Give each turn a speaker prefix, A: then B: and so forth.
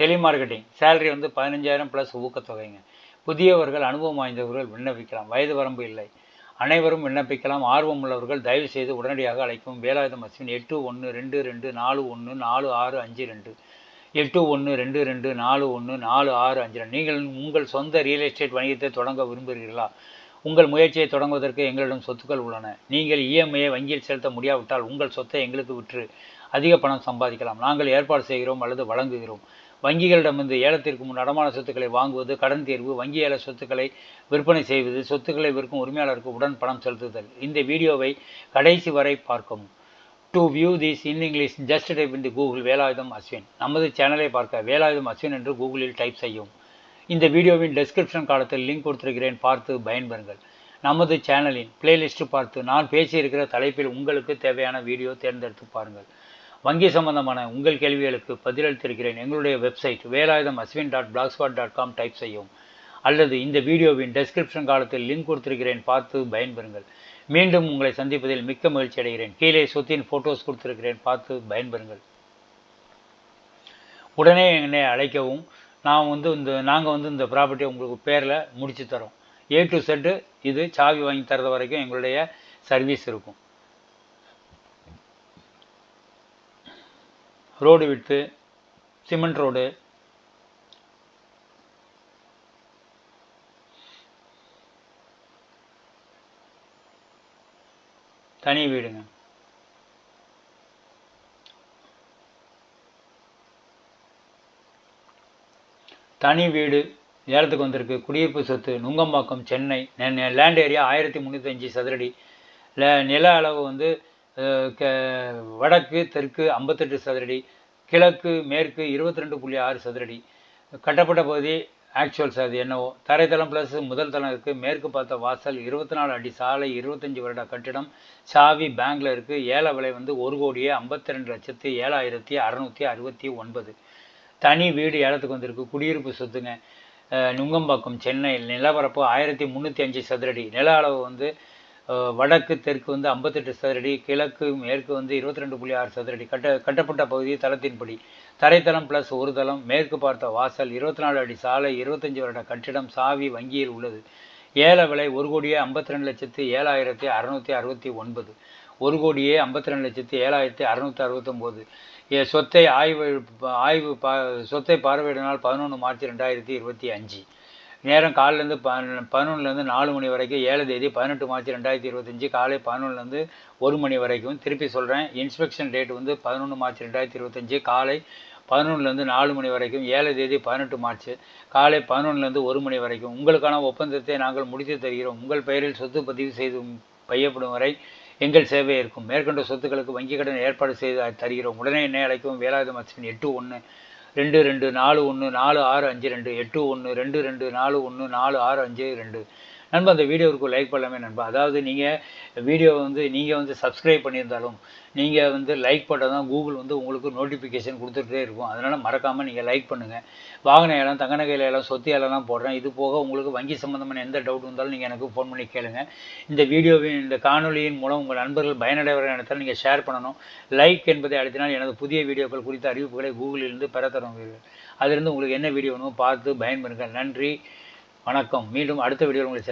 A: Telemarketing. Salary வந்து பதினஞ்சாயிரம் plus ஊக்கத்தொகைங்க. புதியவர்கள் அனுபவம் வாய்ந்தவர்கள் விண்ணப்பிக்கலாம். வயது வரம்பு இல்லை. அனைவரும் விண்ணப்பிக்கலாம். ஆர்வம் உள்ளவர்கள் தயவு செய்து உடனடியாக அழைக்கும் வேலாயுதம் அஸ்வின் எட்டு ஒன்று ரெண்டு ரெண்டு நாலு ஒன்று நாலு ஆறு அஞ்சு ரெண்டு. எட்டு ஒன்று ரெண்டு ரெண்டு நாலு ஒன்று நாலு ஆறு அஞ்சு ரெண்டு. நீங்கள் உங்கள் சொந்த ரியல் எஸ்டேட் வணிகத்தை தொடங்க விரும்புகிறீர்களா? உங்கள் முயற்சியை தொடங்குவதற்கு எங்களிடம் சொத்துக்கள் உள்ளன. நீங்கள் இஎம்ஐயை வங்கியில் செலுத்த முடியாவிட்டால் உங்கள் சொத்தை எங்களுக்கு விற்று அதிக பணம் சம்பாதிக்கலாம். நாங்கள் ஏற்பாடு செய்கிறோம் அல்லது வழங்குகிறோம். வங்கிகளிடமிருந்து ஏலத்திற்கு முன் அடமான சொத்துக்களை வாங்குவது கடன் தேர்வு வங்கி ஏல சொத்துக்களை விற்பனை செய்வது சொத்துக்களை விற்கும் உரிமையாளருக்கு உடன் பணம் செலுத்துதல். இந்த வீடியோவை கடைசி வரை பார்க்கவும். To view this in English just type in the Google Velayutham Ashwin. நமது சேனலை பார்க்க வேலாயுதம் அஸ்வின் என்று கூகுளில் டைப் செய்யும் இந்த வீடியோவின் டெஸ்கிரிப்ஷன் காலத்தில் லிங்க் கொடுத்திருக்கிறேன். பார்த்து பயன்பெறுங்கள். நமது சேனலின் பிளேலிஸ்ட்டு பார்த்து நான் பேசியிருக்கிற தலைப்பில் உங்களுக்கு தேவையான வீடியோ தேர்ந்தெடுத்து பாருங்கள். வங்கி சம்பந்தமான உங்கள் கேள்விகளுக்கு பதிலளித்திருக்கிறேன் எங்களுடைய website Velayutham Ashwin dot blogspot dot com type செய்யும் அல்லது இந்த வீடியோவின் டெஸ்கிரிப்ஷன் காலத்தில் லிங்க் கொடுத்திருக்கிறேன். பார்த்து பயன்பெறுங்கள். மீண்டும் உங்களை சந்திப்பதில் மிக்க மகிழ்ச்சி அடைகிறேன். கீழே சொத்தின் ஃபோட்டோஸ் கொடுத்திருக்கிறேன். பார்த்து பயன்பெறுங்கள். உடனே என்னை அழைக்கவும். நான் வந்து இந்த நாங்கள் வந்து இந்த ப்ராப்பர்ட்டியை உங்களுக்கு பேரில் முடித்து தரோம். ஏ டு செட்டு இது சாவி வாங்கி தரது வரைக்கும் எங்களுடைய சர்வீஸ் இருக்கும். ரோடு விட்டு சிமெண்ட் ரோடு. தனி வீடுங்க. தனி வீடு ஏலத்துக்கு வந்திருக்கு. குடியிருப்பு சொத்து நுங்கம்பாக்கம் சென்னை. லேண்ட் ஏரியா ஆயிரத்தி முந்நூற்றஞ்சு சதுரடி. நில அளவு வந்து வடக்கு தெற்கு ஐம்பத்தெட்டு சதுரடி. கிழக்கு மேற்கு இருபத்தி ரெண்டு புள்ளி ஆறு சதுரடி. கட்டப்பட்ட பகுதி ஆக்சுவல்ஸ் அது என்னவோ. தரைத்தளம் ப்ளஸ் முதல் தளம் இருக்குது மேற்கு பார்த்த வாசல் இருபத்தி நாலு அடி. சாலை இருபத்தஞ்சி வருட கட்டிடம். சாவி பேங்கில் இருக்குது ஏல விலை வந்து ஒரு கோடியே ஐம்பத்தி ரெண்டு லட்சத்து ஏழாயிரத்தி அறநூற்றி அறுபத்தி ஒன்பது. தனி வீடு ஏலத்துக்கு வந்திருக்கு. குடியிருப்பு சொத்துங்க. நுங்கம்பாக்கம் சென்னை நிலப்பரப்பு ஆயிரத்தி முந்நூற்றி அஞ்சு சதுரடி. நில அளவு வந்து வடக்கு தெற்கு வந்து ஐம்பத்தெட்டு சதுரடி கிழக்கு மேற்கு வந்து இருபத்தி ரெண்டு புள்ளி ஆறு சதுரடி. கட்ட கட்டப்பட்ட பகுதி தளத்தின்படி தரைத்தளம் ப்ளஸ் ஒரு தளம் மேற்கு பார்த்த வாசல் இருபத்தி நாலு அடி சாலை இருபத்தஞ்சி வருட கட்டிடம் சாவி வங்கியில் உள்ளது. ஏல விலை ஒரு கோடியே ஐம்பத்தி ரெண்டு லட்சத்து ஏழாயிரத்தி அறநூற்றி அறுபத்தி ஒன்பது. ஒரு கோடியே ஐம்பத்தி ரெண்டு லட்சத்து ஏழாயிரத்தி அறநூற்றி அறுபத்தொம்போது. சொத்தை ஆய்வு ஆய்வு பா சொத்தை பார்வையிடனால் பதினொன்று மார்ச் ரெண்டாயிரத்தி இருபத்தி அஞ்சு. நேரம் காலிலேருந்து பதினொன்றுலேருந்து நாலு மணி வரைக்கும் ஏழு தேதி பதினெட்டு மார்ச் ரெண்டாயிரத்தி இருபத்தஞ்சி காலை பதினொன்றுலேருந்து ஒரு மணி வரைக்கும். திருப்பி சொல்கிறேன் இன்ஸ்பெக்ஷன் டேட் வந்து பதினொன்று மார்ச் ரெண்டாயிரத்தி இருபத்தஞ்சி காலை பதினொன்றுலேருந்து நாலு மணி வரைக்கும் ஏழு தேதி பதினெட்டு மார்ச் காலை பதினொன்றுலேருந்து ஒரு மணி வரைக்கும். உங்களுக்கான ஒப்பந்தத்தை நாங்கள் முடித்து தருகிறோம். உங்கள் பெயரில் சொத்து பதிவு செய்து பையப்படும் வரை எங்கள் சேவை இருக்கும். மேற்கொண்ட சொத்துக்களுக்கு வங்கிக் கடன் ஏற்பாடு செய்து தருகிறோம். உடனே என்னை அழைக்கவும் வேலாயுதம் மச்சன் எட்டு ஒன்று ரெண்டு ரெண்டு நாலு ஒன்று நாலு ஆறு அஞ்சு ரெண்டு எட்டு ஒன்று ரெண்டு ரெண்டு நாலு ஒன்று நாலு ஆறு அஞ்சு ரெண்டு. நண்பா அந்த வீடியோவுக்கு லைக் பண்ணலாமே நண்பா. அதாவது நீங்கள் வீடியோ வந்து நீங்கள் வந்து சப்ஸ்கிரைப் பண்ணியிருந்தாலும் நீங்கள் வந்து லைக் பண்ணால் தான் கூகுள் வந்து உங்களுக்கு நோட்டிஃபிகேஷன் கொடுத்துட்டே இருக்கும். அதனால் மறக்காமல் நீங்கள் லைக் பண்ணுங்கள் வாகன ஏலம் தங்க நகையில் ஏலம் சொத்து ஏலம்லாம் போடுறேன். இது போக உங்களுக்கு வங்கி சம்மந்தமான எந்த டவுட் இருந்தாலும் நீங்கள் எனக்கு ஃபோன் பண்ணி கேளுங்க. இந்த வீடியோவின் இந்த காணொலியின் மூலம் உங்கள் நண்பர்கள் பயனடைவர நினைத்தால் நீங்கள் ஷேர் பண்ணணும். லைக் என்பதை அழுத்தினால் எனது புதிய வீடியோக்கள் குறித்த அறிவிப்புகளை கூகுளிலிருந்து பெற தருவீர்கள் அதிலிருந்து உங்களுக்கு என்ன வீடியோ வேணுமோ பார்த்து பயன்பெறுங்கள். நன்றி. வணக்கம். மீண்டும் அடுத்த வீடியோ உங்களை